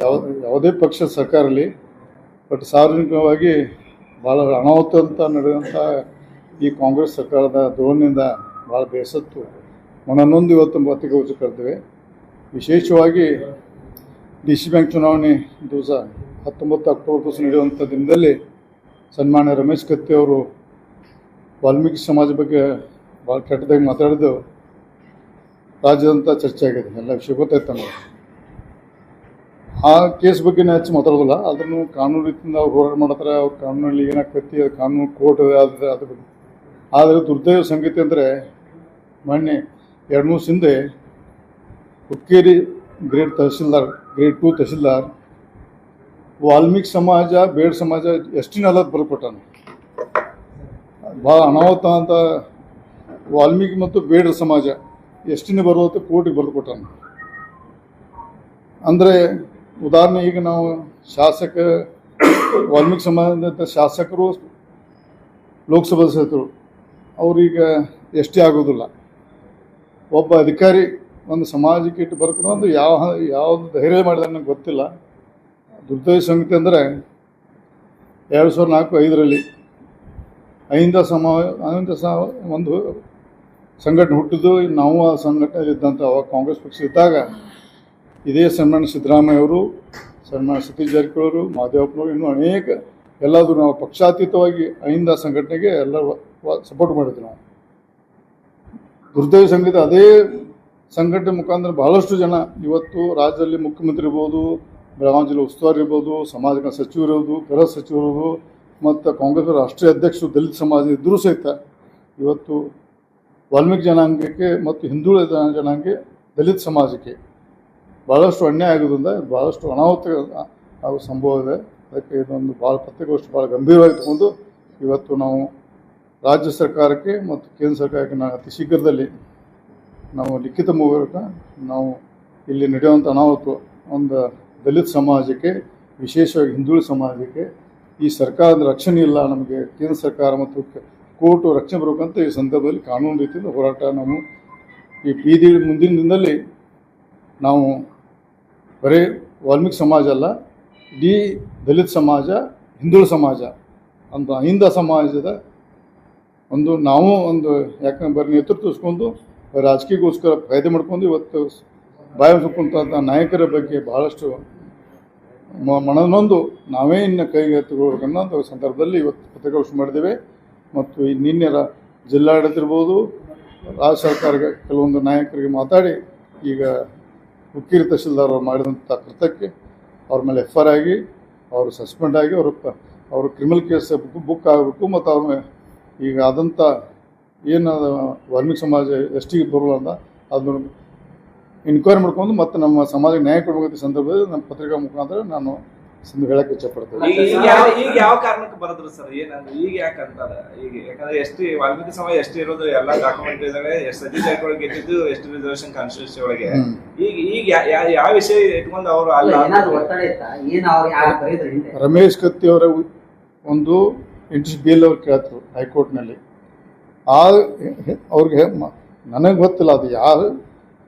ಯಾವ, ಯಾವುದೇ ಪಕ್ಷ ಸರ್ಕಾರ ಇರಲಿ ಬಟ್ ಸಾರ್ವಜನಿಕವಾಗಿ ಭಾಳ ಅನಾಹುತ ಅಂತ ನಡೆದಂಥ ಈ ಕಾಂಗ್ರೆಸ್ ಸರ್ಕಾರದ ಧೋರಣೆಯಿಂದ ಭಾಳ ಬೇಸತ್ತು. ಮನನೊಂದು ಇವತ್ತು ಕರೆದಿವೆ. ವಿಶೇಷವಾಗಿ ಡಿ ಸಿ ಬ್ಯಾಂಕ್ ಚುನಾವಣೆ ದಿವಸ, ಹತ್ತೊಂಬತ್ತು ಅಕ್ಟೋಬರ್ ದಿವಸ ನಡೆಯುವಂಥ ದಿನದಲ್ಲಿ ಸನ್ಮಾನ್ಯ ರಮೇಶ್ ಕತ್ತಿ ಅವರು ವಾಲ್ಮೀಕಿ ಸಮಾಜ ಬಗ್ಗೆ ಭಾಳ ಕೆಟ್ಟದಾಗಿ ಮಾತಾಡಿದ್ದು ರಾಜ್ಯದಂಥ ಚರ್ಚೆ ಆಗಿದೆ ಎಲ್ಲ ವಿಷಯ ಗೊತ್ತಾಯ್ತು ನಮಗೆ. ಆ ಕೇಸ್ ಬಗ್ಗೆ ಹೆಚ್ಚು ಮಾತಾಡೋದಿಲ್ಲ. ಅದನ್ನು ಕಾನೂನು ರೀತಿಯಿಂದ ಅವ್ರು ಹೋರಾಟ ಮಾಡ್ತಾರೆ, ಅವ್ರ ಕಾನೂನಲ್ಲಿ ಏನಾಗ್ತೈತಿ ಅದು ಕಾನೂನು ಕೋರ್ಟ್ ಅದ ಅದ್ರ ಬಗ್ಗೆ. ಆದರೆ ದುರ್ದೈವ ಸಂಗತಿ ಅಂದರೆ, ಮೊನ್ನೆ ಎರಡು ಮೂರು ಹಿಂದೆ Hukkeri grade tahsildar, grade two tahsildar, Valmiki ಸಮಾಜ, ಬೇಡ ಸಮಾಜ ಎಷ್ಟಿನ ಅಲ್ಲದ ಬರ್ಕೊಟ್ಟಾನೆ ಭಾಳ ಅನಾಹುತ ಅಂತ ವಾಲ್ಮೀಕಿ ಮತ್ತು ಬೇಡ ಸಮಾಜ ಎಷ್ಟಿನ ಬರುವಂತ ಕೋರ್ಟಿಗೆ ಬರೆದು ಅಂದರೆ ಉದಾಹರಣೆ, ಈಗ ನಾವು ಶಾಸಕ, ವಾಲ್ಮೀಕಿ ಸಂಬಂಧಿತ ಶಾಸಕರು, ಲೋಕಸಭಾ ಸದಸ್ಯರು, ಅವ್ರೀಗ ಎಷ್ಟೇ ಆಗೋದಿಲ್ಲ. ಒಬ್ಬ ಅಧಿಕಾರಿ ಒಂದು ಸಮಾಜಕ್ಕೆ ಇಟ್ಟು ಬರ್ಕೊಂಡು ಒಂದು ಯಾವ, ಯಾವ್ದು ಧೈರ್ಯ ಮಾಡಿದ ನನಗೆ ಗೊತ್ತಿಲ್ಲ. ದುರ್ದೈವ ಸಂಗತಿ ಅಂದರೆ, ಎರಡು ಸಾವಿರದ ನಾಲ್ಕು, ಐದರಲ್ಲಿ ಅಹಿಂದ ಸಮ ಅಹಿಂದ ಸ, ಒಂದು ಸಂಘಟನೆ ಹುಟ್ಟಿದ್ದು ನಾವು ಆ ಸಂಘಟನೆ ಇದ್ದಂಥ ಅವಾಗ ಕಾಂಗ್ರೆಸ್ ಪಕ್ಷ ಇದ್ದಾಗ ಇದೇ ಸನ್ಮಾನ ಸಿದ್ದರಾಮಯ್ಯ ಅವರು ಸನ್ಮಾನ ಸತೀಶ್ ಜಾರಕಿಹೊಳಿ ಮಾದೇವಪ್ಪನವರು ಇನ್ನೂ ಅನೇಕ ಎಲ್ಲಾದರೂ ನಾವು ಪಕ್ಷಾತೀತವಾಗಿ ಅಹಿಂದ ಸಂಘಟನೆಗೆ ಎಲ್ಲ ಸಪೋರ್ಟ್ ಮಾಡಿದ್ವಿ ನಾವು. ದುರ್ದೈವ ಸಂಗೀತ ಅದೇ ಸಂಘಟನೆ ಮುಖಾಂತರ ಬಹಳಷ್ಟು ಜನ ಇವತ್ತು ರಾಜ್ಯದಲ್ಲಿ ಮುಖ್ಯಮಂತ್ರಿ ಇರ್ಬೋದು ಬೆಳಗಾವಿ ಜಿಲ್ಲೆ ಉಸ್ತುವಾರಿ ಇರ್ಬೋದು, ಸಮಾಜ ಸಚಿವರು ಇರ್ಬೋದು, ಗೃಹ ಸಚಿವರು ಮತ್ತು ಕಾಂಗ್ರೆಸ್ ರಾಷ್ಟ್ರೀಯ ಅಧ್ಯಕ್ಷರು, ದಲಿತ ಸಮಾಜ ಇದ್ದರೂ ಸಹಿತ ಇವತ್ತು ವಾಲ್ಮೀಕಿ ಜನಾಂಗಕ್ಕೆ ಮತ್ತು ಹಿಂದುಳಿದ ಜನಾಂಗಕ್ಕೆ, ದಲಿತ ಸಮಾಜಕ್ಕೆ ಭಾಳಷ್ಟು ಅನ್ಯಾಯ ಆಗೋದ್ರಿಂದ ಭಾಳಷ್ಟು ಅನಾಹುತ ಆಗೋ ಸಂಭವ ಇದೆ. ಅದಕ್ಕೆ ಇದೊಂದು ಭಾಳ ಪತ್ರಿಕೋಷ್ಠಿ ಭಾಳ ಗಂಭೀರವಾಗಿ ತಗೊಂಡು ಇವತ್ತು ನಾವು ರಾಜ್ಯ ಸರ್ಕಾರಕ್ಕೆ ಮತ್ತು ಕೇಂದ್ರ ಸರ್ಕಾರಕ್ಕೆ ನಾವು ಅತಿ ಶೀಘ್ರದಲ್ಲಿ ನಾವು ಲಿಖಿತ ಮೂಲಕ ನಾವು ಇಲ್ಲಿ ನಡೆಯುವಂಥ ಅನಾಹುತ ಒಂದು ದಲಿತ ಸಮಾಜಕ್ಕೆ, ವಿಶೇಷವಾಗಿ ಹಿಂದುಳಿದ ಸಮಾಜಕ್ಕೆ, ಈ ಸರ್ಕಾರದ ರಕ್ಷಣೆ ಇಲ್ಲ ನಮಗೆ ಕೇಂದ್ರ ಸರ್ಕಾರ ಮತ್ತು ಕೋರ್ಟು ರಕ್ಷಣೆ ಬರಬೇಕಂತ ಈ ಸಂದರ್ಭದಲ್ಲಿ ಕಾನೂನು ರೀತಿಯಿಂದ ಹೋರಾಟ ನಾವು ಈ ಬೀದಿ ಮುಂದಿನ ದಿನದಲ್ಲಿ ನಾವು ಬರೀ ವಾಲ್ಮೀಕಿ ಸಮಾಜ ಅಲ್ಲ, ಇಡೀ ದಲಿತ ಸಮಾಜ, ಹಿಂದೂ ಸಮಾಜ ಅಂತ ಅಹಿಂದ ಸಮಾಜದ ಒಂದು ನಾವು ಒಂದು ಯಾಕಂದ್ರೆ ಬರೀ ನೇತೃತ್ವ ಇಸ್ಕೊಂಡು ರಾಜಕೀಯಕ್ಕೋಸ್ಕರ ಫಾಯ್ದೆ ಮಾಡ್ಕೊಂಡು ಇವತ್ತು ಬಾಯಿ ಸುಕ್ಕುಂತ ನಾಯಕರ ಬಗ್ಗೆ ಬಹಳಷ್ಟು ಮನನೊಂದು ನಾವೇ ಇನ್ನು ಕೈಗೆ ಎತ್ತಿಕೊಳ್ಬೇಕನ್ನೋ ಸಂದರ್ಭದಲ್ಲಿ ಇವತ್ತು ಪತ್ರಿಕಾಗೋಷ್ಠಿ ಮಾಡಿದ್ದೇವೆ. ಮತ್ತು ನಿನ್ನೆ ಜಿಲ್ಲಾಡಳಿತ ಇರ್ಬೋದು, ರಾಜ್ಯ ಸರ್ಕಾರಕ್ಕೆ ಕೆಲವೊಂದು ನಾಯಕರಿಗೆ ಮಾತಾಡಿ ಈಗ ಹುಕ್ಕೇರಿ ತಹಶೀಲ್ದಾರ್ ಅವರು ಮಾಡಿದಂಥ ಕೃತ್ಯಕ್ಕೆ ಅವ್ರ ಮೇಲೆ ಎಫ್ ಆರ್ ಆಗಿ ಅವರು ಸಸ್ಪೆಂಡ್ ಆಗಿ ಅವರು ಅವರು ಕ್ರಿಮಿನಲ್ ಕೇಸ್ ಬುಕ್ ಆಗಬೇಕು ಮತ್ತು ಅವ್ರ ಈಗ ಆದಂಥ ಏನು ವಾಲ್ಮೀಕಿ ಸಮಾಜ ಎಷ್ಟಿಗೆ ಬರಲ್ಲ ಅಂತ ಅದನ್ನ ಇನ್ಕ್ವೈರಿ ಮಾಡ್ಕೊಂಡು ಮತ್ತು ನಮ್ಮ ಸಮಾಜಕ್ಕೆ ನ್ಯಾಯ ಕೊಡಬೇಕಂತ ಸಂದರ್ಭದಲ್ಲಿ ನಮ್ಮ ಪತ್ರಿಕಾ ಮುಖಾಂತರ ನಾನು ಸಂದ ಹೇಳಕ್ ಇಚ್ಛಪಡ್ತೇನೆ ಈಗ ಈಗ ಯಾವ ಈಗ ಯಾವ ಕಾರಣಕ್ಕೆ ಬರದ್ರು ಸರ್? ಏನಂದ್ರೆ ಈಗ ಯಾಕೆ ಅಂತಾರ? ಈಗ ಯಾಕಂದ್ರೆ ಎಷ್ಟು ವಾಲ್ಮೀಕಿ ಸಮಾಜ ಎಷ್ಟು ಇರೋದು ಎಲ್ಲ ಡಾಕ್ಯುಮೆಂಟ್ ಇದಾವೆ ಎಷ್ಟು ಸತೀಶ್ ಜಾರಕಿಹೊಳಿ ಗೆದ್ದಿದ್ದು ಎಷ್ಟು ರಿಸರ್ವೇಶನ್ ಕಾನ್ಸ್ಟಿಟ್ಯೂನ್ಸಿ ಒಳಗೆ. ಹ್ಮ್. ಈಗ ಈಗ ಯಾ- ಯಾ- ಯಾವ ವಿಷಯ ಇಟ್ಕೊಂಡು ಅವರು ಅಲ್ಲ? ಅಲ್ಲ ಒತ್ತಡ ಇತ್ತಾ? ಏನ್ ಅವ್ರು ಯಾರು ಬರೀದ್ರು ಹಿಂದೆ? ರಮೇಶ್ ಕತ್ತಿ ಅವರ ಒಂದು ಇಂಟ್ರೆಸ್ಟ್ ಬಿಲ್ ಅವ್ರು ಕೇಳ್ತರು ಹೈಕೋರ್ಟ್ನಲ್ಲಿ. ಆ ಅವ್ರಿಗೆ ಮ- ನನಗೆ ಗೊತ್ತಿಲ್ಲ ಅದು ಯಾರು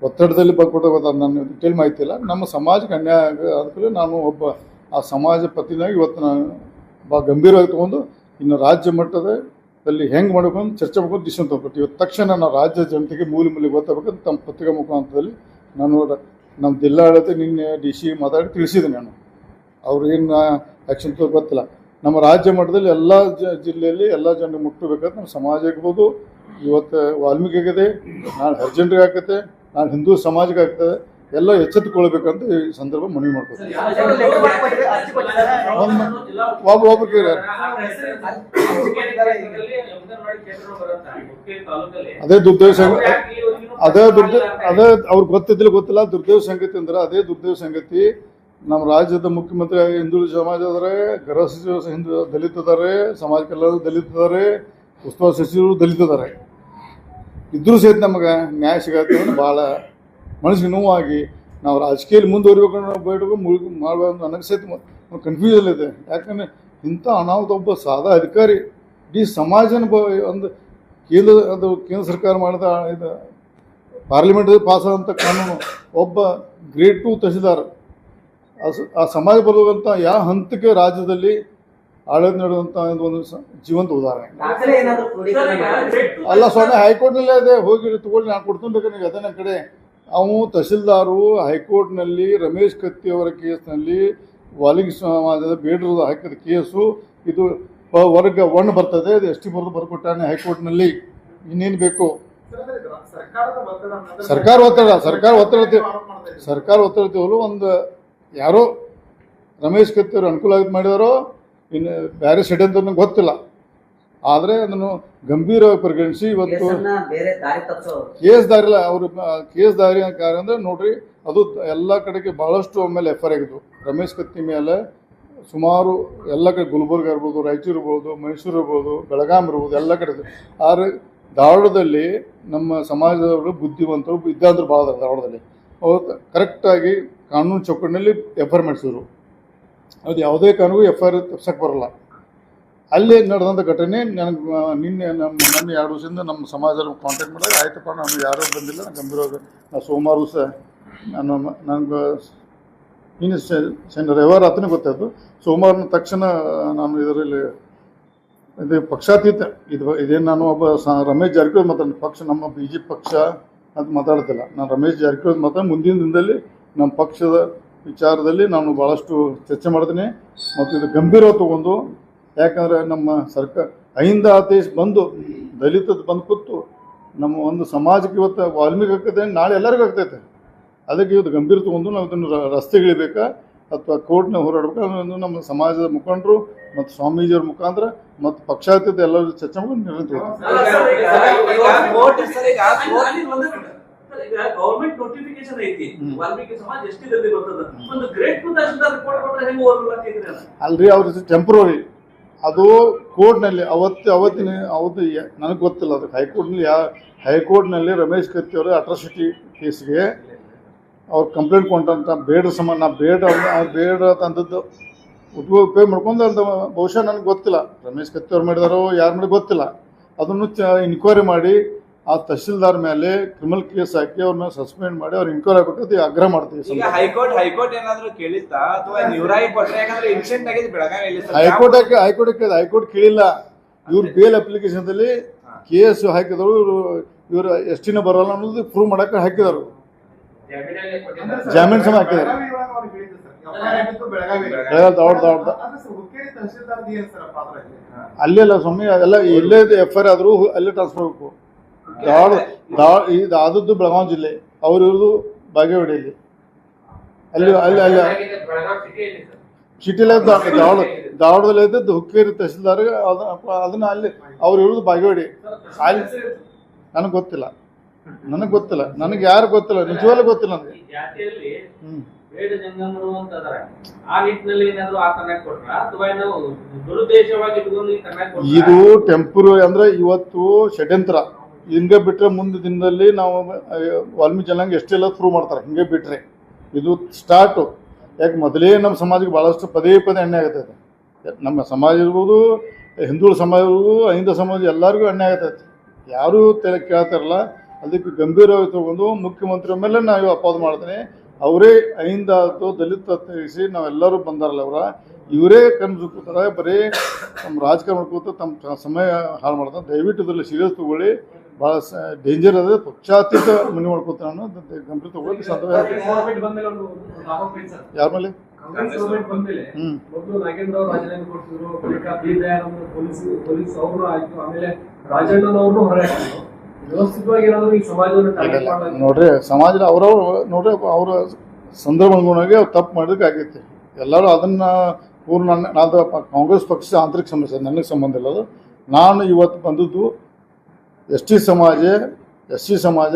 ಒತ್ತಡದಲ್ಲಿ ಬರ್ಕೊಟ್ಟು ಗೊತ್ತ? ನನ್ನ ಡೀಟೇಲ್ ಮಾಹಿತಿ ಇಲ್ಲ. ನಮ್ಮ ಸಮಾಜಕ್ಕೆ ಅನ್ಯಾಯ ಅದಕ್ಕೆ ನಾನು ಒಬ್ಬ ಆ ಸಮಾಜ ಪ್ರತಿನಿಧಿ ಇವತ್ತು ನಾನು ಭಾಳ ಗಂಭೀರವಾಗಿ ತೊಗೊಂಡು ಇನ್ನು ರಾಜ್ಯ ಮಟ್ಟದಲ್ಲಿ ಹೆಂಗೆ ಮಾಡಬೇಕು ಅಂತ ಚರ್ಚೆ ಮಾಡ್ಕೊಂಡು ಡಿಸಿಷನ್ ತೊಗೊಂಡ್ಬಿಟ್ಟು ಇವತ್ತು ತಕ್ಷಣ ನಾವು ರಾಜ್ಯ ಜನತೆಗೆ ಮೂಲೆ ಮೂಲೆ ಗೊತ್ತಾಗಬೇಕಂತ ತಮ್ಮ ಪತ್ರಿಕಾ ಮುಖಾಂತರದಲ್ಲಿ ನಾನು ನಮ್ಮ ಜಿಲ್ಲಾಡಳಿತ ನಿನ್ನೆ ಡಿ ಸಿ ಮಾತಾಡಿ ತಿಳಿಸಿದೆ ನಾನು. ಅವ್ರು ಏನು ಆ್ಯಕ್ಷನ್ ಗೊತ್ತಿಲ್ಲ. ನಮ್ಮ ರಾಜ್ಯ ಮಟ್ಟದಲ್ಲಿ ಎಲ್ಲ ಜ, ಜಿಲ್ಲೆಯಲ್ಲಿ ಎಲ್ಲ ಜನ ಮುಟ್ಟಬೇಕಂತ ನಮ್ಮ ಸಮಾಜ ಇರ್ಬೋದು ಇವತ್ತು ವಾಲ್ಮೀಕಿ ಆಗಿದೆ ನಾಳೆ ಹರಿಜನರಿಗೆ ಆಗುತ್ತೆ ನಾಳೆ ಹಿಂದೂ ಸಮಾಜಕ್ಕೆ ಆಗ್ತದೆ. ಎಲ್ಲ ಎಚ್ಚೆತ್ತುಕೊಳ್ಬೇಕಂತ ಈ ಸಂದರ್ಭ ಮನವಿ ಮಾಡ್ಕೊತೀನಿ ಒಬ್ಬ ಒಬ್ಬರಿಗೆ ಅದೇ ದುರ್ದೈವ ಸಂಘ ಅದೇ ದುರ್ದ ಅದೇ ಅವ್ರಿಗೆ ಗೊತ್ತಿದ್ದಿಲ್ಲ ಗೊತ್ತಿಲ್ಲ. ದುರ್ದೈವ ಸಂಗತಿ ಅಂದ್ರೆ ಅದೇ ದುರ್ದೈವ ಸಂಗತಿ. ನಮ್ಮ ರಾಜ್ಯದ ಮುಖ್ಯಮಂತ್ರಿ ಹಿಂದುಳಿದ ಸಮಾಜ ಅದಾರೆ ಗೃಹ ಸಚಿವ ಹಿಂದೂ ದಲಿತ ಅದಾರೆ ಸಮಾಜ ಕಲ್ಯಾಣ ದಲಿತ ಅದಾರೆ ಉಸ್ತುವಾರಿ ಸಚಿವರು ದಲಿತ ಅದಾರೆ ಇದ್ರೂ ಸಹಿತ ನಮಗೆ ನ್ಯಾಯ ಸಿಗತ್ತೆ ಅಂದ್ರೆ ಭಾಳ ಮನಸ್ಸಿಗೆ ನೋವಾಗಿ ನಾವು ರಾಜಕೀಯದಲ್ಲಿ ಮುಂದುವರಿಬೇಕು ಅನ್ನೋ ಬೇಡಬೇಕು ಮುಳುಗು ಮಾಡಬೇಕು ನನಗೆ ಸಹಿತ ಕನ್ಫ್ಯೂಷನ್ ಇದೆ. ಯಾಕಂದರೆ ಇಂಥ ಅನಾಹುತ ಒಬ್ಬ ಸಾದಾ ಅಧಿಕಾರಿ ಇಡೀ ಸಮಾಜನ ಬ ಒಂದು ಕೇಂದ್ರ ಅದು ಕೇಂದ್ರ ಸರ್ಕಾರ ಮಾಡಿದ ಇದು ಪಾರ್ಲಿಮೆಂಟ್ ಪಾಸ್ ಆದಂಥ ಕಾನೂನು ಒಬ್ಬ ಗ್ರೇಡ್ ಟು ತಹಸೀಲ್ದಾರ್. ಆ ಸ- ಆ ಸಮಾಜ ಬರುವಂಥ ಯಾವ ಹಂತಕ್ಕೆ ರಾಜ್ಯದಲ್ಲಿ ಆಡಳಿತ ನೀಡುವಂಥ ಒಂದು ಜೀವಂತ ಉದಾಹರಣೆ. ಅಲ್ಲ ಸ್ವಾಮಿ ಹೈಕೋರ್ಟ್ನಲ್ಲೇ ಅದೇ ಹೋಗಿ ತಗೊಳ್ಳಿ ನಾನು ಕೊಡ್ತೀನಿ ಬೇಕಾದ್ರೆ ನೀವು ಅದೇ ನನ್ನ ಕಡೆ ಅವು ತಹಸೀಲ್ದಾರು, ಹೈಕೋರ್ಟ್ನಲ್ಲಿ, ರಮೇಶ್ ಕತ್ತಿ ಅವರ ಕೇಸ್ನಲ್ಲಿ ವಾಲಿಂಗ್ ಸಮಾಜದ ಬೇಡರು ಹಾಕಿದ ಕೇಸು. ಇದು ವರ್ಗ ಒನ್ ಬರ್ತದೆ, ಅದು ಎಸ್ ಟಿ ಬರೆದು ಬರ್ಕೊಟ್ಟಾನೆ ಹೈಕೋರ್ಟ್ನಲ್ಲಿ. ಇನ್ನೇನು ಬೇಕು? ಸರ್ಕಾರ ಒತ್ತಡ ಸರ್ಕಾರ ಒತ್ತಡ ಸರ್ಕಾರ ಒತ್ತಡ ಒಂದು ಯಾರೋ ರಮೇಶ್ ಕತ್ತಿ ಅವರು ಅನುಕೂಲ ಆಗಿ ಮಾಡಿದಾರೋ, ಇನ್ನು ಬೇರೆ ಅಂತ ನಂಗೆ ಗೊತ್ತಿಲ್ಲ. ಆದರೆ ಅದನ್ನು ಗಂಭೀರವಾಗಿ ಪರಿಗಣಿಸಿ ಇವತ್ತು ಕೇಸ್ ದಾರಿಲ್ಲ ಅವರು ಕೇಸ್ ದಾರಿ ಅಂದ್ರೆ ನೋಡ್ರಿ ಅದು ಎಲ್ಲ ಕಡೆಗೆ ಬಹಳಷ್ಟು ಆಮೇಲೆ ಎಫ್ ಐ ಆಗಿದ್ವು. ರಮೇಶ್ ಕತ್ತಿ ಮೇಲೆ ಸುಮಾರು ಎಲ್ಲ ಕಡೆ ಗುಲ್ಬರ್ಗ ಇರ್ಬೋದು ರಾಯಚೂರು ಇರ್ಬೋದು ಮೈಸೂರು ಇರ್ಬೋದು ಬೆಳಗಾಂ ಇರ್ಬೋದು ಎಲ್ಲ ಕಡೆ. ಆದ್ರೆ ಧಾರವಾಡದಲ್ಲಿ ನಮ್ಮ ಸಮಾಜದವರು ಬುದ್ಧಿವಂತರು ಇದ್ದಾದ್ರು ಭಾಳ ಅದಾರ ಧಾರವಾಡದಲ್ಲಿ. ಅವ್ರು ಕರೆಕ್ಟಾಗಿ ಕಾನೂನು ಚೌಕಟ್ಟಿನಲ್ಲಿ ಎಫ್ ಐ ಆರ್ ಮಾಡಿಸಿದ್ರು. ಅದು ಯಾವುದೇ ಕಾರಣಕ್ಕೂ ಎಫ್ ಐ ಆರ್ ತಪ್ಸಕ್ಕೆ ಬರಲ್ಲ. ಅಲ್ಲಿ ನಡೆದಂಥ ಘಟನೆ, ನನಗೆ ನಿನ್ನೆ ನಮ್ಮ ನನ್ನ ಎರಡು ವರ್ಷದಿಂದ ನಮ್ಮ ಸಮಾಜದ ಕಾಂಟ್ಯಾಕ್ಟ್ ಮಾಡಿದಾಗ, ಆಯ್ತಪ್ಪ, ನಾನು ಯಾರೂ ಬಂದಿಲ್ಲ, ನಾನು ಗಂಭೀರವಾಗಿ, ನಾನು ಸೋಮವಾರ ದಿವಸ ನಾನು ನನಗೆ ನಿನ್ನೆ ಶನಿ ರವಿವಾರ ಹತ್ತನೇ ಗೊತ್ತಾಯ್ತು. ಸೋಮವಾರನ ತಕ್ಷಣ ನಾನು ಇದರಲ್ಲಿ ಇದು ಪಕ್ಷಾತೀತ. ಇದು, ಇದೇನು ನಾನು ಒಬ್ಬ ರಮೇಶ್ ಜಾರಕಿಹೊಳಿ ಮಾತಾಡ ಪಕ್ಷ, ನಮ್ಮ ಬಿ ಜೆ ಪಕ್ಷ ಅಂತ ಮಾತಾಡ್ತಿಲ್ಲ. ನಾನು ರಮೇಶ್ ಜಾರಕಿಹೊಳಿ ಮಾತಾಡ ಮುಂದಿನ ದಿನದಲ್ಲಿ ನಮ್ಮ ಪಕ್ಷದ ವಿಚಾರದಲ್ಲಿ ನಾನು ಭಾಳಷ್ಟು ಚರ್ಚೆ ಮಾಡ್ತೀನಿ. ಮತ್ತು ಇದು ಗಂಭೀರವಾಗಿ ತಗೊಂಡು ಯಾಕಂದರೆ ನಮ್ಮ ಸರ್ಕಾರ ಅಹಿಂದ ಆದೇಶ ಬಂದು ದಲಿತದ ಬಂದು ಕೂತು ನಮ್ಮ ಒಂದು ಸಮಾಜಕ್ಕೆ ಇವತ್ತು ವಾಲ್ಮೀಕಿ ಆಗ್ತೈತೆ ನಾಳೆ ಎಲ್ಲರಿಗೂ ಆಗ್ತೈತೆ. ಅದಕ್ಕೆ ಇವತ್ತು ಗಂಭೀರ ತಗೊಂಡು ನಾವು ಇದನ್ನು ರ- ರಸ್ತೆಗಿಳಿಬೇಕಾ ಅಥವಾ ಕೋರ್ಟ್ನ ಹೋರಾಡಬೇಕಾ? ಅನ್ನೋದು ನಮ್ಮ ಸಮಾಜದ ಮುಖಂಡರು ಮತ್ತು ಸ್ವಾಮೀಜಿಯವ್ರ ಮುಖಾಂತರ ಮತ್ತು ಪಕ್ಷಾತೀತ ಎಲ್ಲರೂ ಚರ್ಚೆ ಮಾಡಿ ನಿರ್ಣಯ ನೋಟಿಫಿಕೇಶನ್ ಐತಿ. ವಾಲ್ಮೀಕಿ ಸಮಾಜ ಎಷ್ಟಿದೆ ಅಲ್ರಿ ಅವ್ರ ಟೆಂಪ್ರವರಿ ಅದು ಕೋರ್ಟ್ನಲ್ಲಿ ಅವತ್ತು, ಅವತ್ತಿನ, ಅವತ್ತು ನನಗೆ ಗೊತ್ತಿಲ್ಲ ಅದು ಹೈಕೋರ್ಟ್ನಲ್ಲಿ ಯಾ, ಹೈಕೋರ್ಟ್ನಲ್ಲಿ ರಮೇಶ್ ಕತ್ತಿ ಅವರು ಅಟ್ರಾಸಿಟಿ ಕೇಸ್ಗೆ ಅವ್ರು ಕಂಪ್ಲೇಂಟ್ ಕೊಟ್ಟಂಥ ಬೇಡ ಸಮ ಬೇಡ ಬೇಡ ಅಂತದ್ದು ಉಪಯೋಗ ಉಪಯೋಗ ಮಾಡ್ಕೊಂಡು ಅಂತ ಬಹುಶಃ ನನಗೆ ಗೊತ್ತಿಲ್ಲ. ರಮೇಶ್ ಕತ್ತಿ ಅವ್ರು ಮಾಡಿದಾರೋ ಯಾರು ಮಾಡಿ ಗೊತ್ತಿಲ್ಲ. ಅದನ್ನು ಚ ಇನ್ಕ್ವೈರಿ ಮಾಡಿ ಆ ತಹಶೀಲ್ದಾರ್ ಮೇಲೆ ಕ್ರಿಮಿನಲ್ ಕೇಸ್ ಹಾಕಿ ಅವ್ರನ್ನ ಸಸ್ಪೆಂಡ್ ಮಾಡಿ ಅವ್ರು ಇನ್ಕ್ವೈರಿ ಆಗ್ಬೇಕಂತ ಆಗ್ರಹ ಮಾಡ್ತೀವಿ ಈಗ. ಹೈಕೋರ್ಟ್ ಹೈಕೋರ್ಟ್ ಏನಾದ್ರು ಕೇಳಿತ್ತಾ ಅಥವಾ ನೀವ್ರಾಗಿ ಕೊಟ್ರೆ ಯಾಕಂದ್ರೆ ಇನ್ಸಿಡೆಂಟ್ ಆಗಿದೆ ಬೆಳಗಾವಿಯಲ್ಲಿ ಸರ್. ಹೈಕೋರ್ಟ್ ಹಾಕಿ ಹೈಕೋರ್ಟ್ ಕೇಳಿದ ಹೈಕೋರ್ಟ್ ಕೇಳಿಲ್ಲ. ಇವ್ರು ಬೇಲ್ ಅಪ್ಲಿಕೇಶನ್ದಲ್ಲಿ ಕೇಸ್ ಹಾಕಿದ್ರು ಇವರು ಇವರು ಎಷ್ಟಿನ ಬರಲ್ಲ ಅನ್ನೋದು ಪ್ರೂವ್ ಮಾಡಕ್ಕೆ ಹಾಕಿದರು ಜಾಮೀನ್ ಸಮ ಹಾಕಿದ್ದಾರೆ. ಬೆಳಗಾವಿ ದೌಡ್ ದೌಡ್ ಅಲ್ಲೇ ಅಲ್ಲ ಸ್ವಾಮಿ ಎಲ್ಲ ಎಲ್ಲೇ ಎಫ್ ಐ ಆರ್ ಆದರೂ ಅಲ್ಲೇ ಟ್ರಾನ್ಸ್ಫರ್ ಆಗಬೇಕು. ದಾವ ಇದು ಆದದ್ದು ಬೆಳಗಾವಿ ಜಿಲ್ಲೆ. ಅವ್ರು ಇರೋದು ಬಾಗೇವಾಡಿಯಲ್ಲಿ. ಅಲ್ಲಿ ಅಲ್ಲಿ ಅಲ್ಲಿ. ಸಿಟಿಲೇ ದಾವಣ ದಾವಣದಲ್ಲಿ ಇದ್ದದ್ದು ಹುಕ್ಕೇರಿ ತಹಸೀಲ್ದಾರ್ ಅದನ್ನ ಅಲ್ಲಿ ಅವ್ರು ಇರೋದು ಬಾಗೇವಾಡಿ. ಅಲ್ಲಿ ನನಗೆ ಗೊತ್ತಿಲ್ಲ. ನನಗೆ ಗೊತ್ತಿಲ್ಲ. ನನಗೆ ಯಾರು ಗೊತ್ತಿಲ್ಲ. ನಿಜವಾಗ್ಲೂ ಗೊತ್ತಿಲ್ಲ ನನಗೆ ಜಾತಿಯಲ್ಲಿ ಹ್ಮ್. ಬೇಡ ಜಂಗಮರು ಅಂತ ಅದಾರ ಆ ನಿಟ್ಟಿನಲ್ಲಿ ಏನಾದ್ರು ಆ ಕರ್ನಾಟಕ ಕೊಟ್ರ? ಅಥವಾ ಏನೋ ದುರುದ್ದೇಶವಾಗಿ ಇಟ್ಕೊಂಡು ಈ ಕರ್ನಾಟಕ ಇದು ಟೆಂಪ್ರರಿ ಅಂದ್ರೆ ಇವತ್ತು ಷಡ್ಯಂತ್ರ. ಹಿಂಗೆ ಬಿಟ್ಟರೆ ಮುಂದೆ ದಿನದಲ್ಲಿ ನಾವು ವಾಲ್ಮೀಕಿ ಜನಾಂಗ ಎಷ್ಟೆಲ್ಲ ಪ್ರೂವ್ ಮಾಡ್ತಾರೆ, ಹಿಂಗೆ ಬಿಟ್ಟರೆ ಇದು ಸ್ಟಾರ್ಟು ಯಾಕೆ ಮೊದಲೇ ನಮ್ಮ ಸಮಾಜಕ್ಕೆ ಭಾಳಷ್ಟು ಪದೇ ಪದೇ ಎಣ್ಣೆ ಆಗತೈತೆ. ನಮ್ಮ ಸಮಾಜ ಇರ್ಬೋದು, ಹಿಂದೂಳ ಸಮಾಜ ಇರ್ಬೋದು, ಅಹಿಂದ ಸಮಾಜ, ಎಲ್ಲರಿಗೂ ಎಣ್ಣೆ ಆಗತೈತೆ. ಯಾರೂ ತಲೆ ಕೇಳ್ತಾರಲ್ಲ ಅದಕ್ಕೆ ಗಂಭೀರವಾಗಿ ತಗೊಂಡು ಮುಖ್ಯಮಂತ್ರಿ ಮೇಲೆ ನಾವು ಅಪವಾದ ಮಾಡ್ತೀನಿ. ಅವರೇ ಅಹಿಂದ ಆಯಿತು, ದಲಿತ ತೆಗೆಸಿ ನಾವೆಲ್ಲರೂ ಬಂದಾರಲ್ಲ ಅವರ. ಇವರೇ ಕಣ್ಣು ಕೂತಾರೆ ಬರೀ ನಮ್ಮ ರಾಜಕಾರಣ ಕೂತು ತಮ್ಮ ಸಮಯ ಹಾಳು ಮಾಡ್ತಾರೆ. ದಯವಿಟ್ಟು ಇದರಲ್ಲಿ ಸೀರಿಯಸ್ ತಗೊಳ್ಳಿ. ಭಾಳ ಡೇಂಜರ್ ಅದ ಪಕ್ಷಾತೀತ ಮನೆ ಮಾಡ್ಕೋತ ನಾನು ಗಂಭೀರ ತಗೊಳ್ಳಿ ಸಾಧ್ಯ ಯಾರ ಮೇಲೆ? ನೋಡ್ರಿ ಸಮಾಜದ ಅವ್ರವ್ರು ನೋಡ್ರಿ ಅವ್ರ ಸಂದರ್ಭ ಅನುಗುಣವಾಗಿ ಅವ್ರು ತಪ್ಪು ಮಾಡೋದಕ್ಕೆ ಆಗೈತೆ. ಎಲ್ಲರೂ ಅದನ್ನ ಪೂರ್ಣ ನಾನು ಕಾಂಗ್ರೆಸ್ ಪಕ್ಷ ಆಂತರಿಕ ಸಮಸ್ಯೆ ನನಗೆ ಸಂಬಂಧ ಇಲ್ಲ ಅದು. ನಾನು ಇವತ್ತು ಬಂದದ್ದು ಎಸ್ ಟಿ ಸಮಾಜ ಎಸ್ ಸಿ ಸಮಾಜ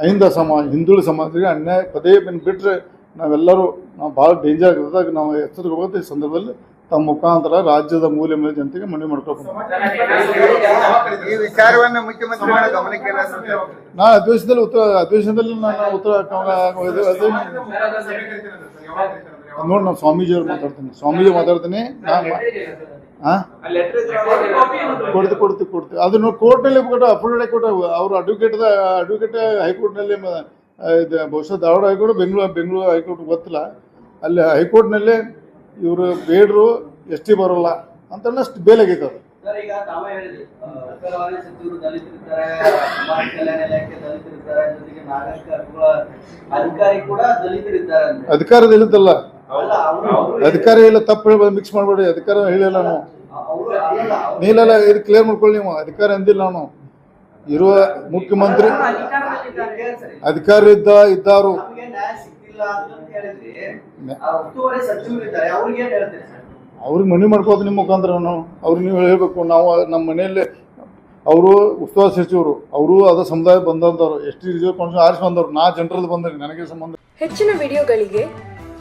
ಅಹಿಂದ ಸಮಾಜ ಹಿಂದುಳಿದ ಸಮಾಜಕ್ಕೆ ಅನ್ಯಾಯ ಪದೇ ಬಿನ್ ಬಿಟ್ಟರೆ ನಾವೆಲ್ಲರೂ ನಾವು ಭಾಳ ಡೇಂಜರ್ ಆಗಿರೋದಾಗ ನಾವು ಎಚ್ಚರಿಕೆ ಈ ಸಂದರ್ಭದಲ್ಲಿ ತಮ್ಮ ಮುಖಾಂತರ ರಾಜ್ಯದ ಮೂಲೆ ಮೇಲೆ ಜನತೆಗೆ ಮನವಿ ಮಾಡ್ಕೋಬೇಕು ಈ ವಿಚಾರವನ್ನ ಮುಖ್ಯಮಂತ್ರಿಗಳ ಗಮನಕ್ಕೆ ಏನಾದ್ರು ನಾ ಅಧಿವೇಶನದಲ್ಲಿ ಉತ್ತರ ಅಧಿವೇಶನದಲ್ಲಿ ನಾನು ಉತ್ತರ ನೋಡಿ ನಾನು ಸ್ವಾಮೀಜಿಯವ್ರು ಮಾತಾಡ್ತೀನಿ. ಸ್ವಾಮೀಜಿ ಮಾತಾಡ್ತೀನಿ. ನಾನು ಕೊಡ್ತು ಕೊಡ್ತು ಕೊಡ್ತು. ಅದನ್ನು ಕೋರ್ಟ್ನಲ್ಲಿ ಕೊಟ್ಟು ಅಫಿಡವಿಟ್ ಕೊಟ್ಟು ಅವರು ಅಡ್ವೊಕೇಟ್ ಅಡ್ವೊಕೇಟ್ ಹೈಕೋರ್ಟ್ನಲ್ಲಿ ಇದು ಬಹುಶಃ Dharwad high court Bengaluru Bengaluru high court ಗೊತ್ತಿಲ್ಲ. ಅಲ್ಲಿ ಹೈಕೋರ್ಟ್ನಲ್ಲಿ ಇವರು ಬೇಡರು ಎಸ್ ಟಿ ಬರೋಲ್ಲ ಅಂತ ಅಷ್ಟು ಬೇಲಾಗೈತೆ ಅದು. ಸರ್ ಅಧಿಕಾರಿ ಇಲ್ಲ ತಪ್ಪು ಹೇಳ್ಬೋದು ಮಿಕ್ಸ್ ಮಾಡಬೇಡಿ ಅಧಿಕಾರ ಹೇಳಿಲ್ಲ ನಾವು. ಅಲ್ಲಲ್ಲ ನೀಲೆಲ್ಲ ಇದು ಕ್ಲಿಯರ್ ಮಾಡ್ಕೊಳ್ಳಿ ನೀವು ಅಧಿಕಾರ ಅಂದಿಲ್ಲ ನಾವು ಇರುವ ಮುಖ್ಯಮಂತ್ರಿ ಅಧಿಕಾರ ಇದ್ದ ಇದ್ದಾರು. ನ್ಯಾಯ ಸಿಕ್ತಿಲ್ಲ ಅಂತ ಹೇಳಿದ್ರಿ ಆ ಉಸ್ತುವಾರಿ ಸಚಿವರು ಇದ್ದಾರೆ ಅವ್ರಿಗೆ ಏನ್ ಹೇಳ್ತೀರಿ ಸರ್? ಅವ್ರಿಗೆ ಮನವಿ ಮಾಡ್ಕೋದು ನಿಮ್ಮ ಮುಖಾಂತರ ನಾವು ಅವ್ರಿಗೆ ನೀವು ಹೇಳಬೇಕು ನಾವು ನಮ್ಮ ಮನೆಯಲ್ಲಿ ಅವರು ಉಸ್ತುವಾರಿ ಸಚಿವರು ಅವರು ಅದ ಸಮುದಾಯ ಬಂದವರು ಎಷ್ಟು ರಿಸರ್ವ್ ಕೌನ್ಸಿಲ್ ಆರಿಸಿ ಬಂದವರು ನಾ ಜನರಲ್ಲಿ ಬಂದ್ರೆ ನನಗೆ ಸಂಬಂಧ ಹೆಚ್ಚಿನ ವಿಡಿಯೋಗಳಿಗೆ